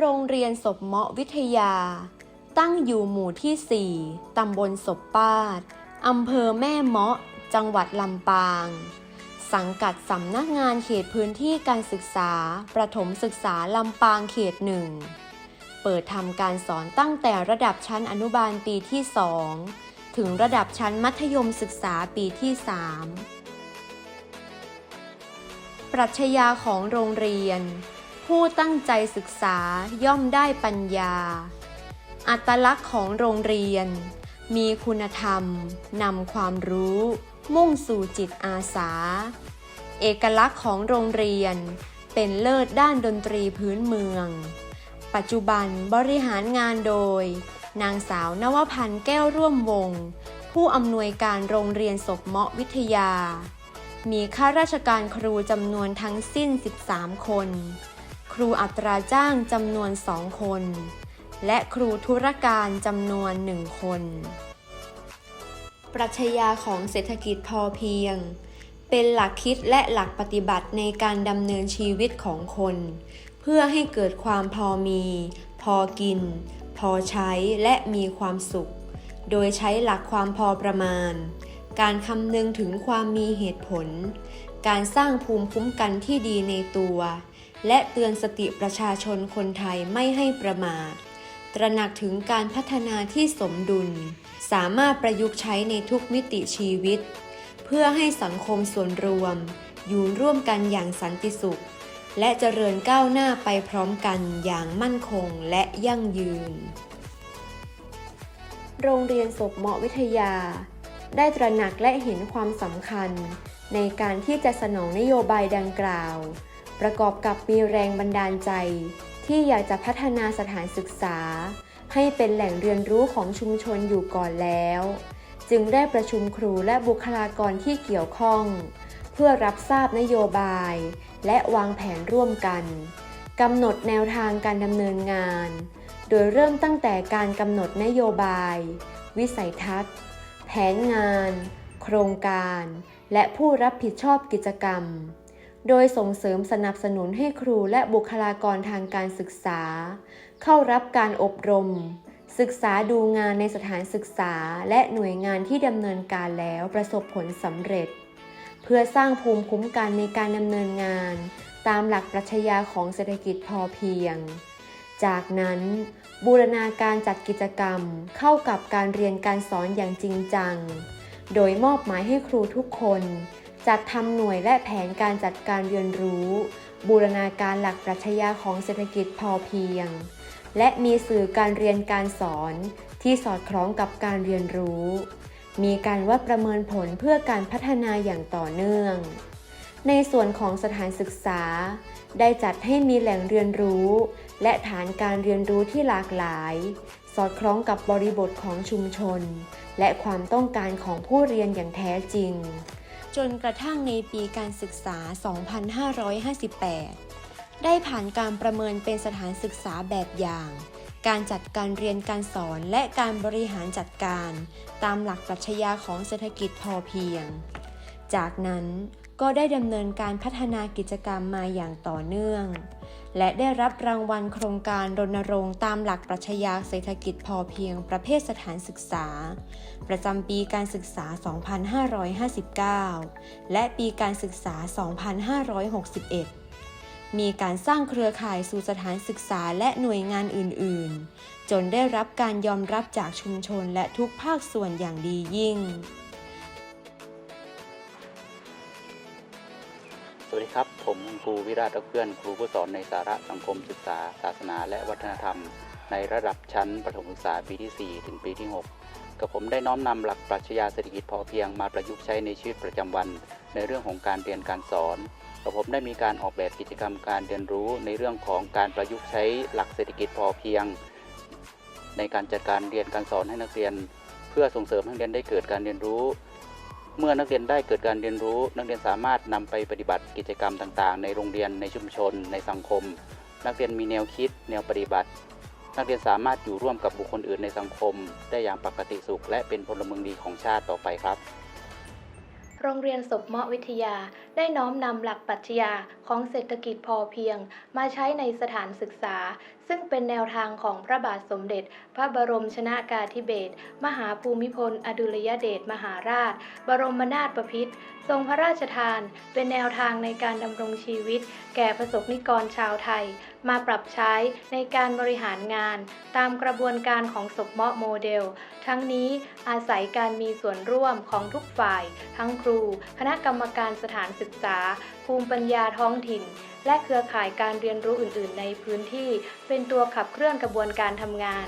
โรงเรียนศพเมาะวิทยา ตั้งอยู่หมู่ที่ 4 ตำบลศพป้าด อำเภอแม่เมาะ จังหวัดลำปาง สังกัดสำนักงานเขตพื้นที่การศึกษา ประถมศึกษาลำปางเขตหนึ่ง เปิดทำการสอนตั้งแต่ระดับชั้นอนุบาลปีที่ 2 ถึงระดับชั้นมัธยมศึกษาปีที่ 3 ปรัชญาของโรงเรียน ผู้ตั้งใจศึกษาย่อมได้ปัญญา อัตลักษณ์ของโรงเรียน มีคุณธรรมนำความรู้ มุ่งสู่จิตอาสา เอกลักษณ์ของโรงเรียน เป็นเลิศด้านดนตรีพื้นเมือง ปัจจุบันบริหารงานโดย นางสาวนวพันธ์แก้วร่วมวง ผู้อำนวยการโรงเรียนศพเมาะวิทยามีข้าราชการครูจำนวนทั้งสิ้น 13 คน ครูอัตราจ้างจำนวน 2 คน และครูธุรการจำนวน 1 คน ปรัชญาของเศรษฐกิจพอเพียง เป็นหลักคิดและหลักปฏิบัติในการดำเนินชีวิตของคน เพื่อให้เกิดความพอมี พอกิน พอใช้และมีความสุข โดยใช้หลักความพอประมาณ การคำนึงถึงความมีเหตุผล การสร้างภูมิคุ้มกันที่ดีในตัว และเตือนสติประชาชนคนไทยไม่ให้ประมาท ตระหนักถึงการพัฒนาที่สมดุล สามารถประยุกต์ใช้ในทุกมิติชีวิต เพื่อให้สังคมส่วนรวม อยู่ร่วมกันอย่างสันติสุข และเจริญก้าวหน้าไปพร้อมกันอย่างมั่นคงและยั่งยืน โรงเรียนศพเหมาะวิทยา ได้ตระหนักและเห็นความสำคัญ ในการที่จะสนองนโยบายดังกล่าว ประกอบกับมีแรงบันดาลใจ ที่อยากจะพัฒนาสถานศึกษา ให้เป็นแหล่งเรียนรู้ของชุมชนอยู่ก่อนแล้ว จึงได้ประชุมครูและบุคลากรที่เกี่ยวข้อง เพื่อรับทราบนโยบาย และวางแผนร่วมกันกำหนดแนวทางการดำเนินงาน โดยเริ่มตั้งแต่การกำหนดนโยบาย วิสัยทัศน์ แผนงาน โครงการ และผู้รับผิดชอบกิจกรรม โดยส่งเสริมสนับสนุนให้ครูและบุคลากรทางการศึกษา เข้ารับการอบรม ศึกษาดูงานในสถานศึกษาและหน่วยงานที่ดำเนินการแล้วประสบผลสำเร็จ เพื่อสร้างภูมิคุ้มกันในการดำเนินงาน ตามหลักปรัชญาของเศรษฐกิจพอเพียง จากนั้น บูรณาการจัดกิจกรรมเข้ากับการเรียนการสอนอย่างจริงจัง โดยมอบหมายให้ครูทุกคน จัดทำหน่วยและแผนการจัดการเรียนรู้ บูรณาการหลักปรัชญาของเศรษฐกิจพอเพียง และมีสื่อการเรียนการสอนที่สอดคล้องกับการเรียนรู้ มีการวัดประเมินผลเพื่อการพัฒนาอย่างต่อเนื่อง ในส่วนของสถานศึกษา ได้จัดให้มีแหล่งเรียนรู้ และฐานการเรียนรู้ที่หลากหลาย สอดคล้องกับบริบทของชุมชน และความต้องการของผู้เรียนอย่างแท้จริง จนกระทั่งในปีการศึกษา 2558 ได้ผ่านการประเมินเป็นสถานศึกษาแบบอย่าง การจัดการเรียนการสอนและการบริหารจัดการ ตามหลักปรัชญาของเศรษฐกิจพอเพียง จากนั้น ก็ได้ดำเนินการพัฒนากิจกรรมมาอย่างต่อเนื่อง และได้รับรางวัลโครงการรณรงค์ตามหลักปรัชญาเศรษฐกิจพอเพียงประเภทสถานศึกษา ประจำปีการศึกษา 2559 และปีการศึกษา 2561มีการสร้างเครือข่ายสู่สถานศึกษาและหน่วยงานอื่น ๆ จนได้รับการยอมรับจากชุมชนและทุกภาคส่วนอย่างดียิ่ง วัสดีครับ ผมครูวิราชกเพื่อน ครูผู้สอนในสาระสังคมศึกษา ศาสนาและวัฒนธรรม ในระดับชั้นประถมศึกษาปีที่ 4 ถึงปีที่ 6กับผมได้น้อมนำหลักปรัชญาเศรษฐกิจพอเพียงมาประยุกต์ใช้ในชีวิตประจำวัน ในเรื่องของการเรียนการสอนกับผมได้มีการออกแบบกิจกรรมการเรียนรู้ในเรื่องของการประยุกต์ใช้หลักเศรษฐกิจพอเพียง ในการจัดการเรียนการสอนให้นักเรียน เพื่อส่งเสริมให้นักเรียนได้เกิดการเรียนรู้ เมื่อนักเรียนได้เกิดการเรียนรู้ นักเรียนสามารถนำไปปฏิบัติกิจกรรมต่างๆ ในโรงเรียนในชุมชน ในสังคม นักเรียนมีแนวคิด แนวปฏิบัติ นักเรียนสามารถอยู่ร่วมกับบุคคลอื่นในสังคม ได้อย่างปกติสุข และเป็นพลเมืองดีของชาติต่อไปครับ โรงเรียนศพเมาะวิทยา ได้น้อมนำหลักปรัชญาของเศรษฐกิจพอเพียง มาใช้ในสถานศึกษา ซึ่งเป็นแนวทางของพระบาทสมเด็จ พระบรมชนากาธิเบศรมหาภูมิพล อดุลยเดชมหาราช บรมนาถบพิตรทรงพระราชทาน เป็นแนวทางในการดำรงชีวิต แก่ประสบนิกรชาวไทย มาปรับใช้ในการบริหารงาน ตามกระบวนการของศพเมาะโมเดล ทั้งนี้อาศัยการมีส่วนร่วมของทุกฝ่าย ทั้งครู คณะกรรมการสถานศึศึกษา ภูมิปัญญาท้องถิ่น และเครือข่ายการเรียนรู้อื่น ๆ ในพื้นที่ เป็นตัวขับเคลื่อนกระบวนการทำงาน